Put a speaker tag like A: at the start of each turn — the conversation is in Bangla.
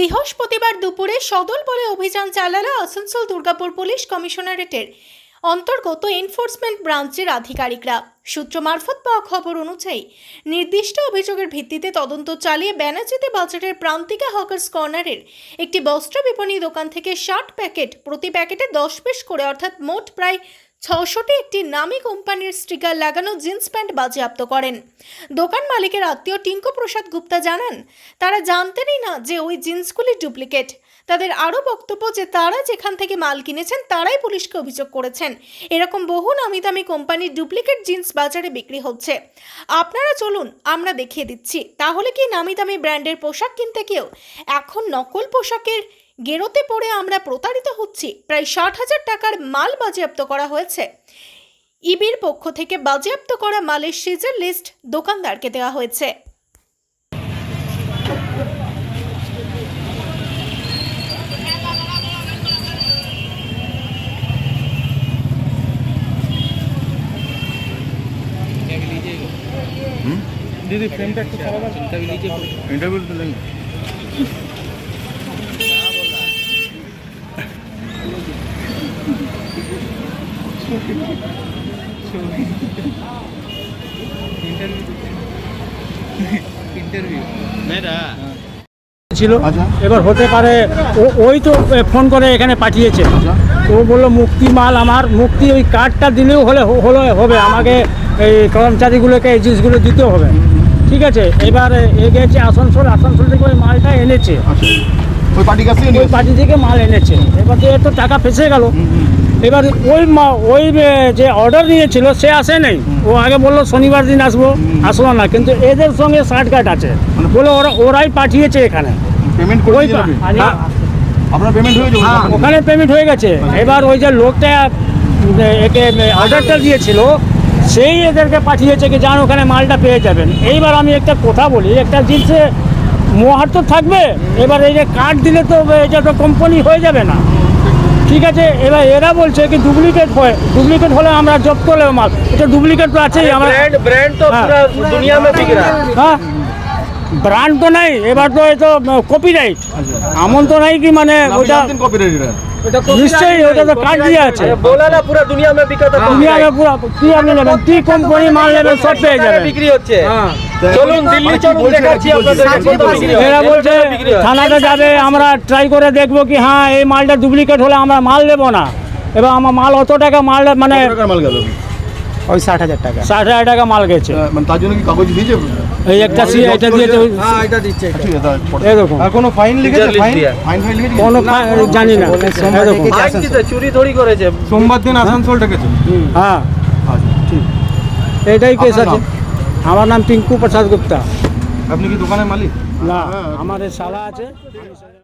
A: বৃহস্পতিবার দুপুরে সদল বলে অভিযান চালালো আসানসোল দুর্গাপুর পুলিশ কমিশনারেটের। অন্তর্গত এনফোর্সমেন্ট ব্রাঞ্চের আধিকারিকরা। সূত্র মারফত পাওয়া খবর অনুযায়ী, নির্দিষ্ট অভিযোগের ভিত্তিতে তদন্ত চালিয়ে ব্যানার্জিতে বাজারের প্রান্তিকা হকার্স কর্নারের একটি বস্ত্র বিপণী দোকান থেকে ষাট প্যাকেট, প্রতি প্যাকেটে দশ পিস করে, অর্থাৎ মোট প্রায় ছশোটি একটি নামী কোম্পানির স্টিকার লাগানো জিন্স প্যান্ট বাজেয়াপ্ত করেন। দোকান মালিকের আত্মীয় টিঙ্কু প্রসাদ গুপ্তা জানান, তারা জানতেনই না যে ওই জিন্সগুলি ডুপ্লিকেট। তাদের আরও বক্তব্য যে তারা যেখান থেকে মাল কিনেছেন, তারাই পুলিশকে অভিযোগ করেছেন। এরকম বহু নামি দামি কোম্পানির ডুপ্লিকেট জিন্স বাজারে বিক্রি হচ্ছে। আপনারা চলুন, আমরা দেখিয়ে দিচ্ছি। তাহলে কি নামি দামি ব্র্যান্ডের পোশাক কিনতে গিয়েও এখন নকল পোশাকের গেরোতে পড়ে আমরা প্রতারিত হচ্ছি প্রায় ষাট হাজার টাকার মাল বাজেয়াপ্ত করা হয়েছে ইবির পক্ষ থেকে বাজেয়াপ্ত করা মালের সিজার লিস্ট দোকানদারকে দেওয়া হয়েছে
B: दीदी फ्रेम का कुछ अलग चिंता भी लीजिए
C: इंटरव्यू तो लेंगे
D: ছিল।
C: আচ্ছা।
D: এবার হতে পারে ও- ওই তো ফোন করে এখানে পাঠিয়েছে।
C: আচ্ছা।
D: ও বলল মুক্তি মাল আমার মুক্তি ওই কার্ডটা দিলেও হলে হলো হবে। আমাকে এই কর্মচারীগুলোকে এই জিনিসগুলো দিতে হবে। ঠিক আছে এবার এ গেছে আসানসোল আসানসোল থেকে ওই মালটা এনেছে।
C: আচ্ছা। ওই পার্টি থেকে
D: মাল এনেছে। এবার তো টাকা ফেসে গেল। এবার ওই ওই যে অর্ডার নিয়েছিল সে আসে নাই। ও আগে বলল শনিবার দিন আসব আসলো না। কিন্তু এদের সঙ্গে কার্ড আছে।
C: মানে
D: বলে ওরা ওরাই পাঠিয়েছে এখানে।
C: পেমেন্ট
D: ওই হ্যাঁ,
C: আপনার পেমেন্ট হয়ে যাবে
D: ওখানে? পেমেন্ট হয়ে গেছে। এবার ওই যে লোকটা একে অর্ডারটা দিয়েছিল সেই এদেরকে পাঠিয়েছে কি যান ওখানে মালটা পেয়ে যাবেন। এইবার আমি একটা কথা বলি একটা জিনিসে মোহার তো থাকবে এবার এই যে কার্ড দিলে তো এটা তো কোম্পানি হয়ে যাবে না। ঠিক আছে এবার এরা বলছে কি ডুপ্লিকেট হয় ডুপ্লিকেট হলে আমরা জব করলে মাল। এটা ডুপ্লিকেট তো আছেই আমরা ব্র্যান্ড
B: তো হ্যাঁ। পুরো দুনিয়া মে বিক
D: রহা ব্র্যান্ড তো নাই এবার তো এটা কপিরাইট এমন তো নাই কি মানে ওটা
C: কপিরাইট
D: নিশ্চয়ই ওটা তো কাট দিয়ে আছে।
B: বলা না পুরো দুনিয়া মে
D: তো দুনিয়া পুরো কি আপনি নেবেন? কি কোম্পানি মাল নেবেন? সব পেয়ে যাবে
B: বিক্রি হচ্ছে।
D: হ্যাঁ।
B: চলুন দিল্লি চলুন দেখাচ্ছি আপনাদের হয়।
D: এরা বলছে
B: হয়।
D: থানাতে যাবে আমরা ট্রাই করে দেখব কি হ্যাঁ এই মালটা ডুপ্লিকেট হলে আমরা মাল দেবো না। এবার আমার মাল অত টাকা মাল মানে
C: মাল গেল?
D: ওই ষাট হাজার টাকা। ষাট হাজার টাকা মাল গেছে।
C: মানে তার জন্য কি কাগজ দিয়েছে?
D: এই একটা সি এটা দিয়েছে
B: কোনো ফাইন লিখেছে? ফাইন
C: ফাইন ফাইন লিখেছে?
D: কোনো জানি না।
B: ফাইন কিসে চুরি থোড়ি করেছে।
E: সোমবার দিন আসানসোল ডেকেছে।
D: হ্যাঁ
C: আচ্ছা ঠিক।
D: এটাই কেস আছে। আমার নাম টিঙ্কু প্রসাদ গুপ্তা।
E: আপনি কি দোকানের মালিক?
D: না আমার এই শালা আছে।